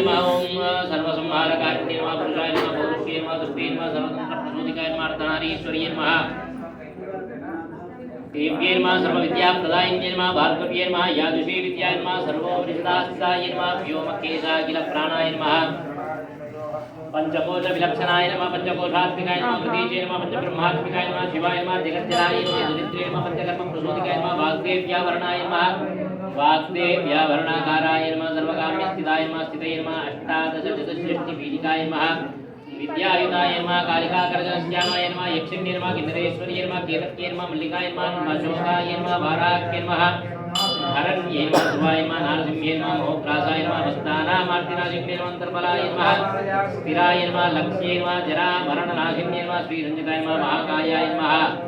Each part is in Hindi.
नमः ओम सर्वसंहारकारिण्ये नमः पुरुषाय नमः पौरुषे नमः दुष्टे नमः सर्वतन्त्रप्रचोदिकाय नमः अर्धनारीश्वर्ये नमः देव्ये नमः सर्वविद्याप्रदायिन्ये नमः भार्गव्ये नमः यादृशे विद्याय नमः सर्वोपनिषदास्ताय नमः व्योमकेशाखिलप्राणाय नमः पंचकोश नमः पंचकोशात्मिकाय नमः प्रतीचे नमः पंचब्रह्मात्मिकाय नमः शिवाय नमः जगज्जलाय नमः दरिद्रे नमः पंचकर्म नमः वाग्देव्यावरणाय नमः वाग्देव्याभरणाकाराय नमः, सर्वकाम्यस्थिताय नमः, स्थितये नमः अष्टादश चतुष्षष्टिबीजिकाय नमः, विद्यायुताय नमः कालिकाकरजश्यामाय नमः, यक्षिण्ये नमः, किन्नरेश्वर्ये नमः केतक्ये नमः, मल्लिकाय नमः अशोकाय नमः वाराह्ये नमः, हरण्ये नमः शिवाय नमः, नारसिंहे नमः मोग्रासाय नमः भक्तानामार्तिनाशिन्ये नमः, अन्तर्बलाय नमः, स्थिराय नमः, लक्ष्ये नमः, जरामरणनाशिन्ये नमः श्रीरञ्जिताय नमः, महाकायाय नमः।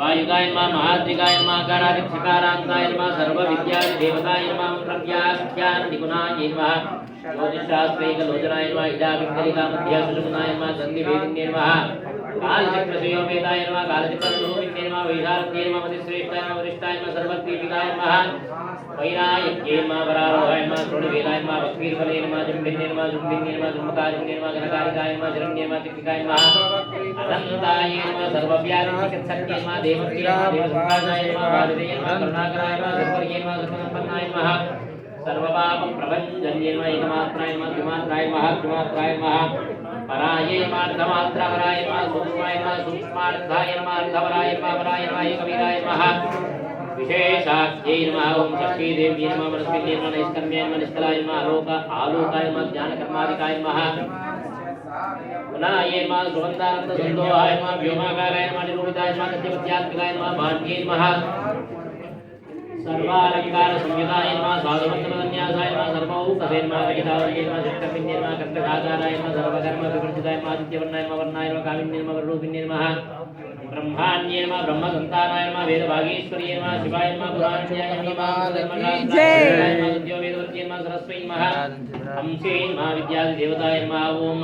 नमः देव्ये नमः सीताय नमः सत्याय नमः रुक्मिण्ये नमः ख्यातिजाताय नमः भास्कर्ये नमः देव्ये नमः देवयोनये नमः तपस्विन्ये नमः कादम्बर्ये नमः महाशोणाय नमः गरुडोदरजन्तिकाय नमः सिंहगाय नमः व्याघ्रगाय नमः देव्ये नमः वायुगाय नमः महाद्रिगाय नमः कारादिक्षकारान्ताय नमः सर्वविद्यादिदेवताय नमः प्रज्ञाख्याननिपुणाय नमः ज्योतिषशास्त्रैकलोचनाय नमः इडापिङ्गलिकामध्यासुषुमनाय नमः सन्धिवेदिन्ये नमः कालचक्रसयोपेताय नमः कालचक्रस्वरूपिण्ये नमः वैधारत्ये नमः मतिश्रेष्ठाय नमः, वरिष्ठाय नमः सर्वद्वीपिकाय नमः वैरायज्ञे नमः वरारोहाय नमः श्रोणवेदाय नमः भक्तिर्बले नमः, जुम्बिन्ये नमः जुम्बिन्ये नमः जुम्बकारिण्ये नमः गणकारिकाय नमः, शरण्ये नमः, चित्तिकाय नमः, अनन्ताय नमः सर्वव्याधिचिकित्सक्ये नमः देवप्रिय नमः नमः वादिदेय नमः, करुणाकराय नमः सर्वर्ये नमः सर्वसम्पन्नाय नमः, सर्वपापप्रभञ्जन्ये नमः, एकमात्राय नमः, द्विमात्राय नमः द्विमात्राय नमः पराये नमः अर्धमात्रावराय नमः सूक्ष्माय नमः सूक्ष्मार्धाय नमः, अर्धवराय नमः वराय नमः एकवीराय नमः। विशेषाख्यै नमः, ओम शक्तिदेव्यै नमः वनस्पतिये नमः, नैष्कर्म्याय नमः निष्कलाय नमः, आलोक, आलोकाय नमः, ज्ञानकर्मादिकाय नमः। पुनाये नमः सुगन्धानन्द सन्दोहाय नमः व्योमाकाराय नमः, निरूपिताय नमः गद्यपद्यात्मिकाय नमः, भाग्ये नमः। सर्वालंकार संयुताय नमः साधुमन्त्रन्यासाय नमः सर्वौकसे नमः गीतावर्गे नमः षट्कर्मिण्ये नमः कर्तकाकाराय नमः सर्वकर्म विवर्जिताय नमः आदित्यवर्णाय नमः वर्णाय नमः कामिन्ये नमः वररूपिण्ये नमः ब्रह्माण्ये नमः ब्रह्मसन्तानाय नमः वेदभागेश्वर्ये नमः शिवाय नमः पुराण्याय नमः जय। सत्यो वेदवर्त्ये नमः सरस्वै नमः हंसे नमः विद्यादिदेवताय नमः ओम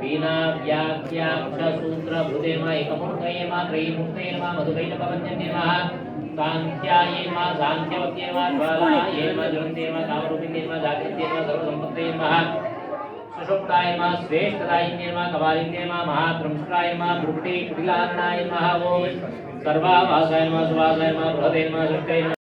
वीणा व्याख्याक्षसूत्रभृते नमः एकमूर्तये नमः त्रयीमूर्तये नमः मधुकैटपवञ्जन्ये नमः कान्त्याये नमः सान्त्यवत्ये नमः ज्वालाये नमः ज्वलन्ते नमः कामरूपिण्ये नमः जागृत्ये नमः सर्वसम्पत्तये नमः सुषुप्ताय नमः श्रेष्ठदायिन्ये नमः कपालिन्ये नमः महात्रंष्ट्राय नमः भ्रुकुटी कुटिलान्नाय नमः ओम् सर्वाभासाय नमः सुभासाय नमः बृहदे नमः सृष्टये